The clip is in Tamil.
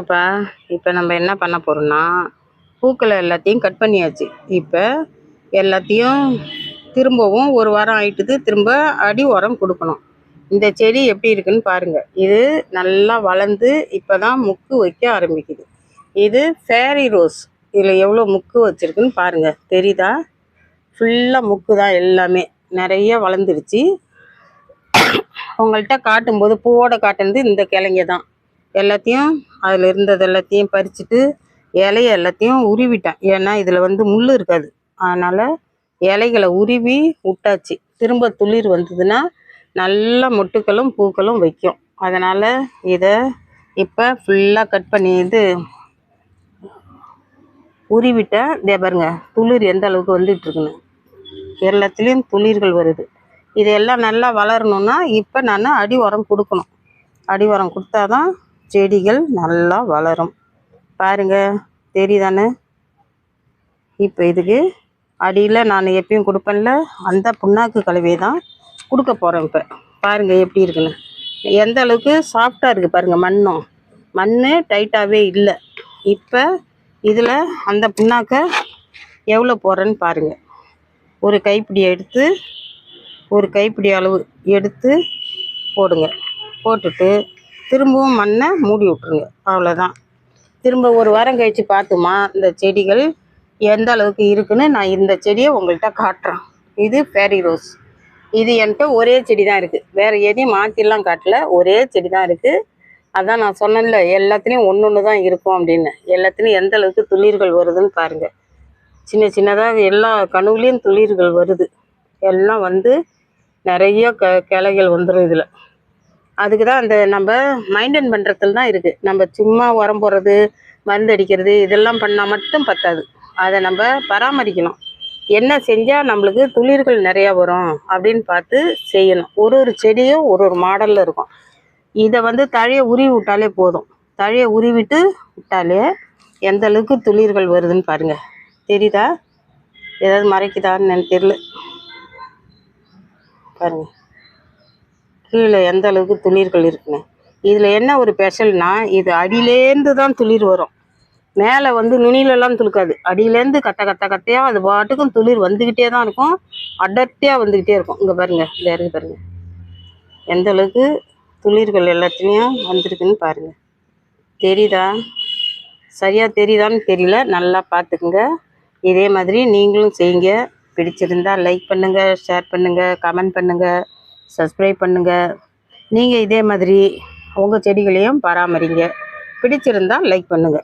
இப்போ இப்போ நம்ம என்ன பண்ண போகிறோம்னா பூக்களை எல்லாத்தையும் கட் பண்ணியாச்சு. இப்போ எல்லாத்தையும் திரும்பவும் ஒரு வாரம் ஆயிட்டுது திரும்ப அடி உரம் கொடுக்கணும். இந்த செடி எப்படி இருக்குன்னு பாருங்கள் இது நல்லா வளர்ந்து இப்போ தான் முக்கு வைக்க ஆரம்பிக்குது. இது ஃபேரி ரோஸ் இதில் எவ்வளோ முக்கு வச்சுருக்குன்னு பாருங்கள் தெரியுதா? ஃபுல்லாக முக்கு தான் எல்லாமே. நிறைய வளர்ந்துருச்சு. உங்கள்கிட்ட காட்டும்போது பூவோட காட்டுனது இந்த கிளைங்க தான் எல்லாத்தையும் அதில் இருந்தது எல்லாத்தையும் பறிச்சுட்டு இலைய எல்லாத்தையும் உருவிட்டேன். ஏன்னா இதில் வந்து முள் இருக்காது. அதனால் இலைகளை உருவி விட்டாச்சு. திரும்ப துளிர் வந்ததுன்னா நல்ல மொட்டுக்களும் பூக்களும் வைக்கும். அதனால் இதை இப்போ ஃபுல்லாக கட் பண்ணி இது உருவிட்டேன். இதே பாருங்க துளிர் எந்த அளவுக்கு வந்துட்டு இருக்குன்னு. எல்லாத்துலேயும் துளிர்கள் வருது. இதெல்லாம் நல்லா வளரணும்னா இப்போ நான் அடி உரம் கொடுக்கணும். அடி உரம் கொடுத்தா தான் செடிகள் நல்லா வளரும். பாருங்கள் தெரியுதானே? இப்போ இதுக்கு அடியில் நான் எப்பயும் கொடுப்பேன்ல அந்த புண்ணாக்கு கலவையை தான் கொடுக்க போகிறேன் இப்போ. பாருங்கள் எப்படி இருக்குன்னு. எந்த அளவுக்கு சாஃப்டாக இருக்குது பாருங்கள் மண்ணும். மண் டைட்டாகவே இல்லை. இப்போ இதில் அந்த புண்ணாக்கை எவ்வளோ போடுறேன்னு பாருங்கள் ஒரு கைப்பிடி எடுத்து ஒரு கைப்பிடி அளவு எடுத்து போடுங்க. போட்டுட்டு திரும்பவும் மண்ணை மூடி விட்ருங்க அவ்வளோதான் திரும்ப ஒரு வாரம் கழித்து பார்த்துமா இந்த செடிகள் எந்த அளவுக்கு இருக்குன்னு நான் இந்த செடியை உங்கள்கிட்ட காட்டுறேன். இது ஃபேரி ரோஸ் இது என்கிட்ட ஒரே செடி தான் இருக்குது வேறு எதையும் மாற்றிலாம் காட்டல. ஒரே செடி தான் இருக்குது அதான் நான் சொன்னேன்ல எல்லாத்துலேயும் ஒன்று ஒன்று தான் இருக்கும் அப்படின்னு. எல்லாத்துலேயும் எந்த அளவுக்கு துளிர்கள் வருதுன்னு பாருங்கள் சின்ன சின்னதாக எல்லா கனவுலேயும் துளிர்கள் வருது. எல்லாம் வந்து நிறைய க கிளைகள் வந்துடும் இதில். அதுக்கு தான் அந்த நம்ம மெயின்டைன் பண்ணுறதுல தான் இருக்குது நம்ம சும்மா உரம் போடுறது மருந்து அடிக்கிறது இதெல்லாம் பண்ணால் மட்டும் பத்தாது. அதை நம்ம பராமரிக்கணும். என்ன செஞ்சால் நம்மளுக்கு துளிர்கள் நிறையா வரும் அப்படின்னு பார்த்து செய்யணும். ஒரு ஒரு செடியும் ஒரு ஒரு மாடலில் இருக்கும். இதை வந்து தழையை உருவி விட்டாலே போதும். தழையை உருவிட்டு விட்டாலே எந்த அளவுக்கு துளிர்கள் வருதுன்னு பாருங்கள் தெரியுதா? ஏதாவது மறைக்குதான்னு எனக்கு தெரியல. பாருங்கள் கீழே எந்த அளவுக்கு துளிர்கள் இருக்குன்னு. இதில் என்ன ஒரு ஸ்பெஷல்னா இது அடியிலேருந்து தான் துளிர் வரும். மேலே வந்து நுனியிலலாம் துளுக்காது. அடியிலேருந்து கத்த கத்த கத்தையாக அது பாட்டுக்கும் துளிர் வந்துக்கிட்டே தான் இருக்கும். அடர்த்தியாக வந்துக்கிட்டே இருக்கும். இங்கே பாருங்கள் இந்த இருக்கு பாருங்கள் எந்த அளவுக்கு துளிர்கள் எல்லாத்துலேயும் வந்திருக்குன்னு பாருங்கள் தெரியுதா? சரியாக தெரியுதான்னு தெரியல. நல்லா பார்த்துக்குங்க இதே மாதிரி நீங்களும் செய்யுங்க. பிடிச்சிருந்தா லைக் பண்ணுங்கள் ஷேர் பண்ணுங்கள் கமெண்ட் பண்ணுங்கள் சப்ஸ்கிரைப் பண்ணுங்கள் நீங்கள் இதே மாதிரி உங்கள் செடிகளையும் பராமரிங்க. பிடிச்சிருந்தா லைக் பண்ணுங்கள்